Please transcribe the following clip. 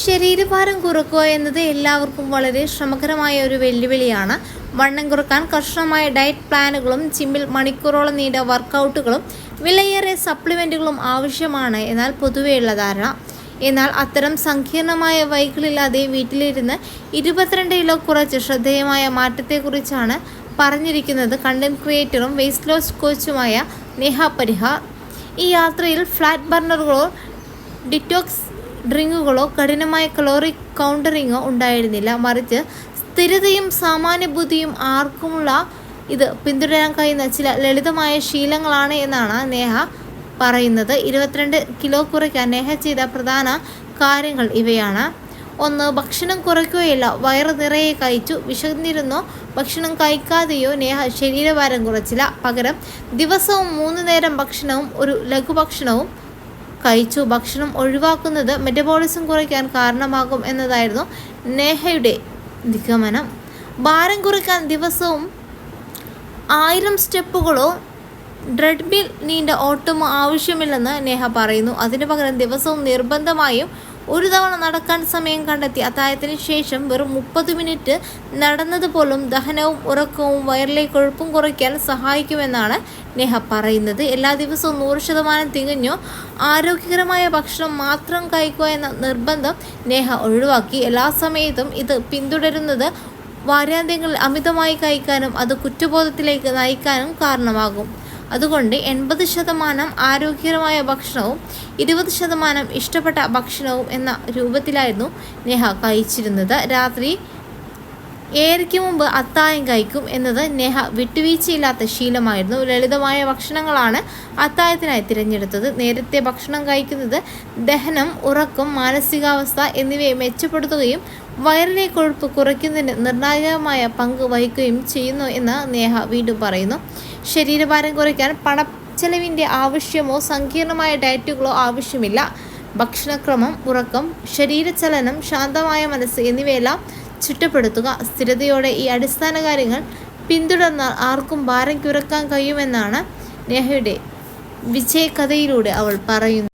ശരീരഭാരം കുറക്കുക എന്നത് എല്ലാവർക്കും വളരെ ശ്രമകരമായ ഒരു വെല്ലുവിളിയാണ്. വണ്ണം കുറയ്ക്കാൻ കർശനമായ ഡയറ്റ് പ്ലാനുകളും ജിമ്മിൽ മണിക്കൂറോളം നീണ്ട വർക്കൗട്ടുകളും വിലയേറെ സപ്ലിമെന്റുകളും ആവശ്യമാണ്. എന്നാൽ പൊതുവെയുള്ള ധാരണ. എന്നാൽ അത്തരം സങ്കീർണമായ വൈകളില്ലാതെ വീട്ടിലിരുന്ന് ഇരുപത്തിരണ്ട് കിലോ കുറച്ച് ശ്രദ്ധേയമായ മാറ്റത്തെക്കുറിച്ചാണ് പറഞ്ഞിരിക്കുന്നത് കണ്ടന്റ് ക്രിയേറ്ററും വെയ്റ്റ് ലോസ് കോച്ചുമായ നേഹ പരിഹാർ. ഈ യാത്രയിൽ ഫ്ലാറ്റ് ബർണറുകളോ ഡിറ്റോക്സ് ഡ്രിങ്കുകളോ കഠിനമായ കലോറി കൗണ്ടറിങ്ങോ ഉണ്ടായിരുന്നില്ല. മറിച്ച് സ്ഥിരതയും സാമാന്യബുദ്ധിയും ആർക്കുമുള്ള ഇത് പിന്തുടരാൻ കഴിയുന്ന ചില ലളിതമായ ശീലങ്ങളാണ് എന്നാണ് നേഹ പറയുന്നത്. ഇരുപത്തിരണ്ട് കിലോ കുറയ്ക്കാൻ നേഹ ചെയ്ത പ്രധാന കാര്യങ്ങൾ ഇവയാണ്. ഒന്ന് ഭക്ഷണം കുറയ്ക്കുകയില്ല വയറ് നിറയെ കഴിച്ചു. വിശന്നിരുന്നോ ഭക്ഷണം കഴിക്കാതെയോ നേഹ ശരീരഭാരം കുറച്ചില്ല. പകരം ദിവസവും മൂന്ന് നേരം ഭക്ഷണവും ഒരു ലഘുഭക്ഷണവും കഴിച്ചു. ഭക്ഷണം ഒഴിവാക്കുന്നത് മെറ്റബോളിസം കുറയ്ക്കാൻ കാരണമാകും എന്നതായിരുന്നു നേഹയുടെ നിഗമനം. ഭാരം കുറയ്ക്കാൻ ദിവസവും ആയിരം സ്റ്റെപ്പുകളോ ഡ്രെഡ്മിൽ നീണ്ട ഓട്ടമോ ആവശ്യമില്ലെന്ന് നേഹ പറയുന്നു. അതിനു പകരം ദിവസവും നിർബന്ധമായും ഒരു തവണ നടക്കാൻ സമയം കണ്ടെത്തി. അത്താഴത്തിന് ശേഷം വെറും മുപ്പത് മിനിറ്റ് നടന്നത് പോലും ദഹനവും ഉറക്കവും വയറിലെ കൊഴുപ്പും കുറയ്ക്കാൻ സഹായിക്കുമെന്നാണ് നെഹ പറയുന്നത്. എല്ലാ ദിവസവും നൂറ് ശതമാനം തികഞ്ഞോ ആരോഗ്യകരമായ ഭക്ഷണം മാത്രം കഴിക്കുക എന്ന നിർബന്ധം നെഹ ഒഴിവാക്കി. എല്ലാ സമയത്തും ഇത് പിന്തുടരുന്നത് വാരാന്ത്യങ്ങളിൽ അമിതമായി കഴിക്കാനും അത് കുറ്റബോധത്തിലേക്ക് നയിക്കാനും കാരണമാകും. അതുകൊണ്ട് എൺപത് ശതമാനം ആരോഗ്യകരമായ ഭക്ഷണവും ഇരുപത് ശതമാനം ഇഷ്ടപ്പെട്ട ഭക്ഷണവും എന്ന രൂപത്തിലായിരുന്നു നേഹ കഴിച്ചിരുന്നത്. രാത്രി ഏഴരയ്ക്ക് മുമ്പ് അത്തായം കഴിക്കും എന്നത് നെഹ വിട്ടുവീഴ്ചയില്ലാത്ത ശീലമായിരുന്നു. ലളിതമായ ഭക്ഷണങ്ങളാണ് അത്തായത്തിനായി തിരഞ്ഞെടുത്തത്. നേരത്തെ ഭക്ഷണം കഴിക്കുന്നത് ദഹനം ഉറക്കം മാനസികാവസ്ഥ എന്നിവയെ മെച്ചപ്പെടുത്തുകയും വയറിലെ കൊഴുപ്പ് കുറയ്ക്കുന്നതിന് നിർണായകമായ പങ്ക് വഹിക്കുകയും ചെയ്യുന്നു എന്ന് നേഹ വീണ്ടും പറയുന്നു. ശരീരഭാരം കുറയ്ക്കാൻ പണച്ചെലവിന്റെ ആവശ്യമോ സങ്കീർണമായ ഡയറ്റുകളോ ആവശ്യമില്ല. ഭക്ഷണക്രമം ഉറക്കം ശരീരചലനം ശാന്തമായ മനസ്സ് എന്നിവയെല്ലാം ചിട്ടപ്പെടുത്തുക സ്ഥിരതയോടെ ഈ അടിസ്ഥാന കാര്യങ്ങൾ പിന്തുടർന്നാൽ ആർക്കും ഭാരം കുറയ്ക്കാൻ കഴിയുമെന്നാണ് നെഹയുടെ വിജയകഥയിലൂടെ അവൾ പറയുന്നു